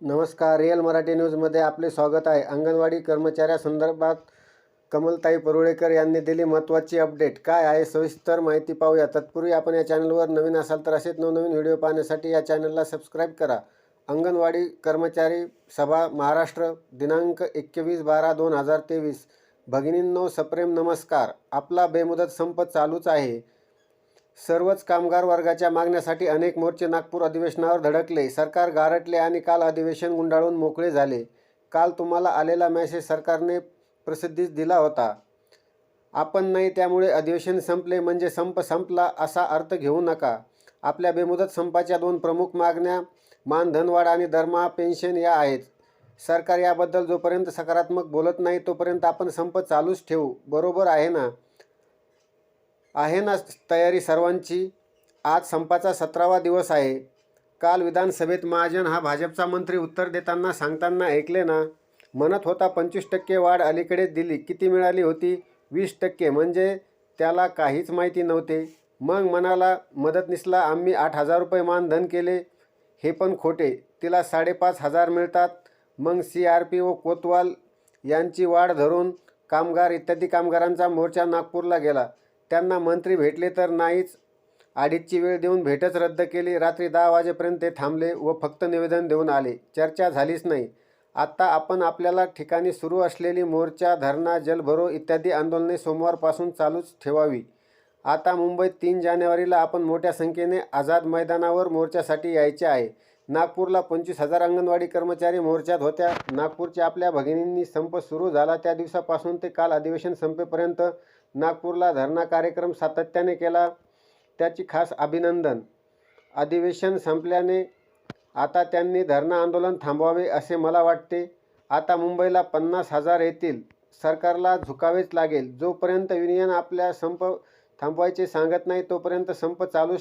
नमस्कार रिअल मराठी न्यूजमध्ये आपले स्वागत आहे. अंगणवाडी कर्मचाऱ्यासंदर्भात कमलताई परुळेकर यांनी दिली महत्त्वाची अपडेट. काय आहे सविस्तर माहिती पाहूया. तत्पूर्वी आपण या चॅनलवर नवीन असाल तर असेच नवनवीन व्हिडिओ पाहण्यासाठी या चॅनलला सबस्क्राईब करा. अंगणवाडी कर्मचारी सभा महाराष्ट्र दिनांक एकवीस बारा दोन हजार तेवीस. भगिनींनो सप्रेम नमस्कार. आपला बेमुदत संप चालूच आहे. सर्वच कामगार वर्गाच्या मागण्यासाठी अनेक मोर्चे नागपूर अधिवेशनावर धडकले. सरकार गारटले आणि काल अधिवेशन गुंडाळून मोकळे झाले. काल तुम्हाला आलेला मेसेज सरकारने प्रसिद्धीस दिला होता. आपण नाही त्यामुळे अधिवेशन संपले म्हणजे संप संपला असा अर्थ घेऊ नका. आपल्या बेमुदत संपाच्या दोन प्रमुख मागण्या मानधनवाढ आणि दरमहा पेन्शन या आहेत. सरकार याबद्दल जोपर्यंत सकारात्मक बोलत नाही तोपर्यंत आपण संप चालूच ठेवू. बरोबर आहे ना? आहे ना तयारी सर्वांची? आज संपाचा सतरावा दिवस आहे. काल विधानसभेत महाजन हा भाजपचा मंत्री उत्तर देताना सांगताना ऐकले ना म्हणत होता पंचवीस टक्के वाढ अलीकडेच दिली किती मिळाली होती? वीस टक्के म्हणजे त्याला काहीच माहिती नव्हते. मग मनाला मदतनीसला आम्ही आठ हजार रुपये मानधन केले हे पण खोटे. तिला साडेपाच हजार मिळतात. मग सी आर पी व कोतवाल यांची वाढ धरून कामगार इत्यादी कामगारांचा मोर्चा नागपूरला गेला. त्यांना मंत्री भेटले तर नाहीच. अडीचची वेळ देऊन भेटच रद्द केली. रात्री दहा वाजेपर्यंत ते थांबले व फक्त निवेदन देऊन आले. चर्चा झालीच नाही. आत्ता आपण आपल्याला ठिकाणी सुरू असलेली मोर्चा धरणा जलभरो इत्यादी आंदोलने सोमवारपासून चालूच ठेवावी. आता मुंबईत तीन जानेवारीला आपण मोठ्या संख्येने आझाद मैदानावर मोर्चासाठी यायचे आहे. नागपूरला पंचवीस हजार अंगणवाडी कर्मचारी मोर्चात होत्या. नागपूरच्या आपल्या भगिनींनी संप सुरू झाला. त्या दिवसापासून ते काल अधिवेशन संपेपर्यंत नागपूरला धरणा कार्यक्रम सातत्याने केला. त्याची खास अभिनंदन. अधिवेशन संपल्याने आता त्यांनी धरणा आंदोलन थांबवावे असे मला वाटते. आता मुंबईला पन्नास हजार येतील. सरकारला झुकावेच लागेल. जोपर्यंत युनियन आपल्या संप थांबवायचे सांगत नाही तोपर्यंत संप चालूच